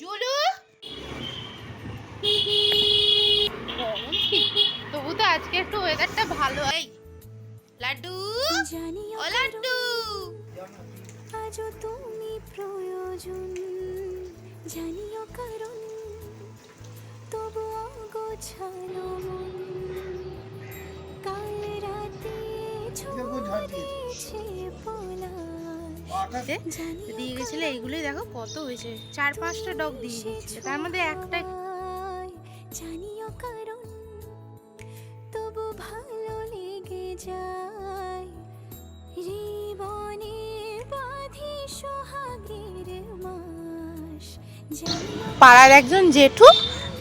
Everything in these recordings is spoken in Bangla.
জুলু? তবু তো আজকে একটু ওয়েদারটা ভালো। এই লাড্ডু? ও লাড্ডু? আজও তুমি প্রয়োজন। জানিও কারণ তবু অগোছালো মন। কাল রাতে তে দিয়ে গেছিলে? এইগুলোই দেখো কত হয়েছে। চার পাঁচটা ডগ দিয়ে গিয়েছিল তার মধ্যে একটা জানিও কারণ তবু ভালো লেগে যায়। জীবনে বাঁধি সোহাগের মাস। পাড়ার একজন জেঠু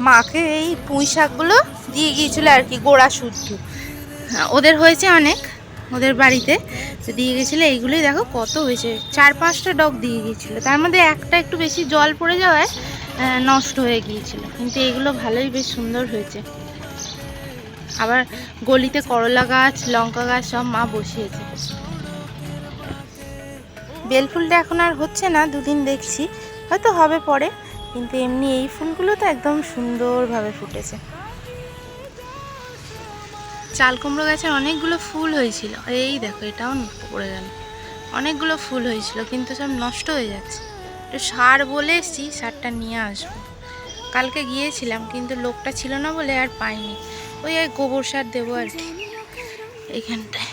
মাকে এই পুঁই শাকগুলো দিয়ে গিয়েছিল আর কি গোড়া শুদ্ধ। হ্যাঁ, ওদের হয়েছে অনেক। ওদের বাড়িতে, তো দিয়ে গেছিল এইগুলোই দেখো কত হয়েছে। চার পাঁচটা ডগ দিয়ে গিয়েছিল। তার মধ্যে একটা একটু বেশি জল পড়ে যাওয়ায় নষ্ট হয়ে গিয়েছিল। কিন্তু এগুলো ভালোই বেশ সুন্দর হয়েছে। আবার গলিতে করলা গাছ, লঙ্কা গাছ সব মা বসিয়েছে। বেলফুলটা এখন আর হচ্ছে না, দুদিন দেখছি। হয়তো হবে পরে, কিন্তু এমনি এই ফুলগুলো তো একদম সুন্দরভাবে ফুটেছে। চাল কুমড়ো গাছের অনেকগুলো ফুল হয়েছিল। এই দেখো, এটাও পড়ে গেল। অনেকগুলো ফুল হয়েছিল, কিন্তু সব নষ্ট হয়ে যাচ্ছে। একটু সার বলে এসছি, সারটা নিয়ে আসব। কালকে গিয়েছিলাম, কিন্তু লোকটা ছিল না বলে আর পাইনি। ওই আর গোবর সার দেবো আর কি। এইখানটায়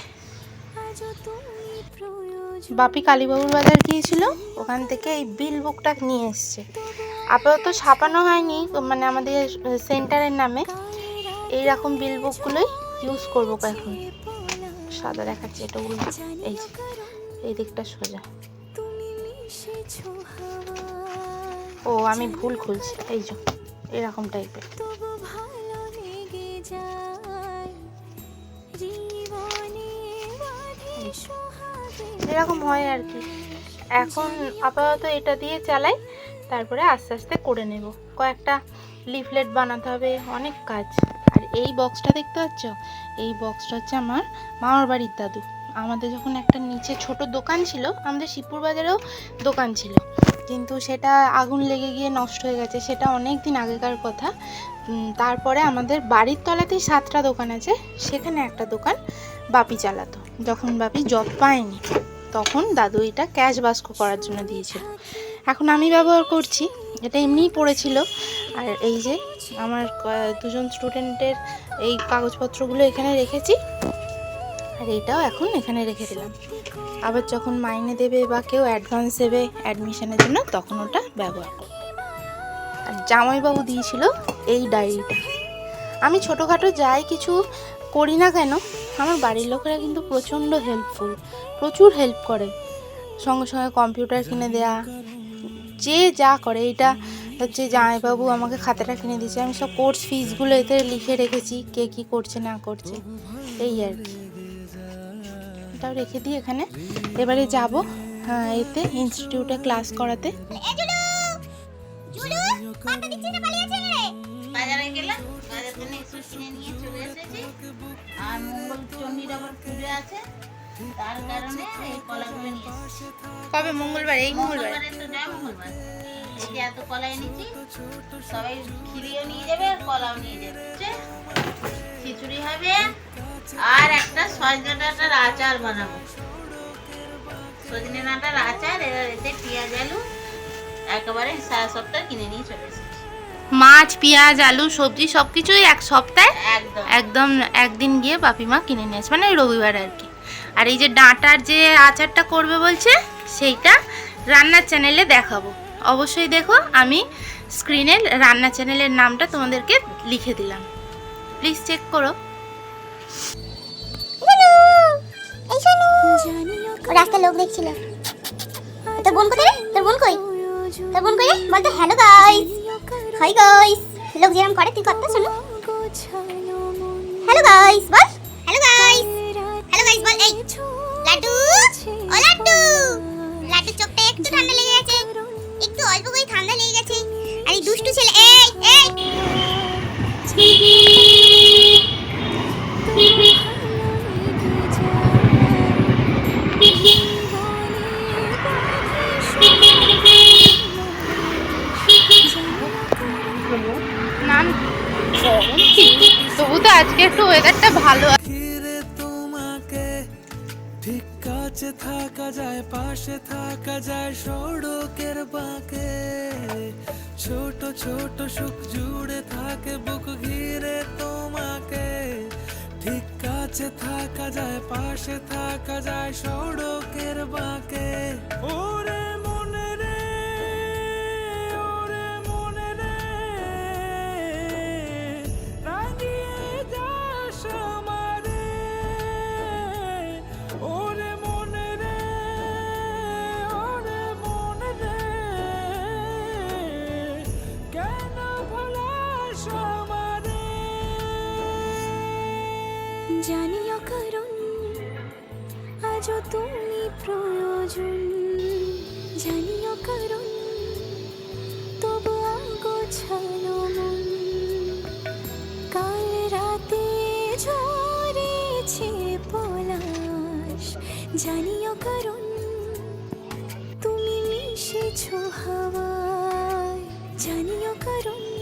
বাপি কালীবাবুর বাজার গিয়েছিল, ওখান থেকে এই বিল বুকটা নিয়ে এসছে। আপাতত ছাপানো হয়নি মানে আমাদের সেন্টারের নামে। এইরকম বিল বুকগুলোই ইউজ করব এখন। সাদা দেখাচ্ছে, এটা উল্টো এই এই দিকটা সোজা। ও, আমি ভুল খুলছি। এই যে, এরকম টাইপের। এরকম হয় আর কি। এখন আপাতত এটা দিয়ে চালাই, তারপরে আস্তে আস্তে করে নেব। কয়েকটা লিফলেট বানাতে হবে, অনেক কাজ। আর এই বক্সটা দেখতে পাচ্ছ? এই বক্সটা হচ্ছে আমার মামার বাড়ির দাদু। আমাদের যখন একটা নিচে ছোট দোকান ছিল, আমাদের শিবপুর বাজারেও দোকান ছিল। কিন্তু সেটা আগুন লেগে গিয়ে নষ্ট হয়ে গেছে, সেটা অনেক দিন আগেকার কথা। তারপরে আমাদের বাড়ির তলাতেই সাতটা দোকান আছে, সেখানে একটা দোকান বাপি চালাতো। যখন বাপি জব পায়নি, তখন দাদু এটা ক্যাশ বাস্ক করার জন্য দিয়েছিল। এখন আমি ব্যবহার করছি এটা এমনিই পড়েছিল। আর এই যে আমার দুজন স্টুডেন্টের এই কাগজপত্রগুলো এখানে রেখেছি। আর এইটাও এখন এখানে রেখে দিলাম। আবার যখন মাইনে দেবে বা কেউ অ্যাডভান্স দেবে অ্যাডমিশনের জন্য, তখন ওটা ব্যবহার করব। আর জামাইবাবু দিয়েছিল এই ডায়েরিটা আমি ছোটোখাটো যাই কিছু করি না কেন, আমার বাড়ির লোকেরা কিন্তু প্রচণ্ড হেল্পফুল প্রচুর হেল্প করে। সঙ্গে সঙ্গে কম্পিউটার কিনে দেয়া যে যা করে এটা হচ্ছে জামাইবাবু আমাকে খাতাটা কিনে দিয়েছে। আমি সব কোর্স ফিসগুলো এতে লিখে রেখেছি কে কী করছে না করছে এই আর কি। এটাও রেখে দিই এখানে। এবারে যাব হ্যাঁ এতে ইনস্টিটিউটে ক্লাস করাতে। বাজারে গেলাম বাজার থেকে কিনে নিয়ে চলে এসেছি। আর মঙ্গল চণ্ডীর আবার পুজো আছে। তার কারণে এই কলাগুলো নিয়ে কবে? মঙ্গলবার এই মঙ্গলবার? তো যায় মঙ্গলবার। এই যে এত কলা এনেছি সবাই খিরিও নিয়ে যাবে আর কলাও নিয়ে যাবে। খিচুড়ি হবে আর একটা সজনে ডাঁটার আচার বানাবো। সজনে ডাঁটার আচার এবার এতে পেঁয়াজ আলু একেবারে সারা সপ্তাহ কিনে নিয়ে চলে এসেছি। মাছ পেঁয়াজ আলু সবজি সব কিছুই এক সপ্তাহে একদম। একদম একদিন গিয়ে বাপিমা কিনে নিয়েছে মানে রবিবার আর কি। আর এই যে ডাঁটার যে আচারটা করবে বলছে, সেইটা রান্নার চ্যানেলে দেখাবো। অবশ্যই দেখো, আমি স্ক্রিনে রান্না চ্যানেলের নামটা তোমাদেরকে লিখে দিলাম। প্লিজ চেক করো। রাস্তায় লোক দেখছিল। তোর বোন কোথায় তোর বোন কই? তোর বোন কই? বলতো হ্যালো গাইস হাই গাইস লোক যেরকম করে, তুই কথা শোনো। হ্যালো গাইস বল। হ্যালো গাইস হ্যালো গাইস বল, এই, লাড্ডু, ও, লাড্ডু। লাড্ডু চোখটা একটু ঠান্ডা লেগে গেছে। একটু অল্প করে ঠান্ডা লেগে গেছে। আর এই দুষ্টু ছেলে, এই এই। ঠিক তবু তো আজকে একটু ওয়েদারটা ভালো কাছে থাকা যায়, পাশে থাকা যায় সড়কের বাঁকে। ছোট ছোট সুখ জুড়ে থাকে, বুক ঘিরে তোমাকে। ঠিক কাছে থাকা যায়, পাশে থাকা যায় সড়কের বাঁকে। ওরে জানিও কারণ আজও তুমি প্রয়োজন। জানিও কারণ তবু গোছানো মন। কাল রাতে ঝরেছে পলাশ। জানিও কারণ তুমি মিশেছ হাওয়ায়। জানিও কারণ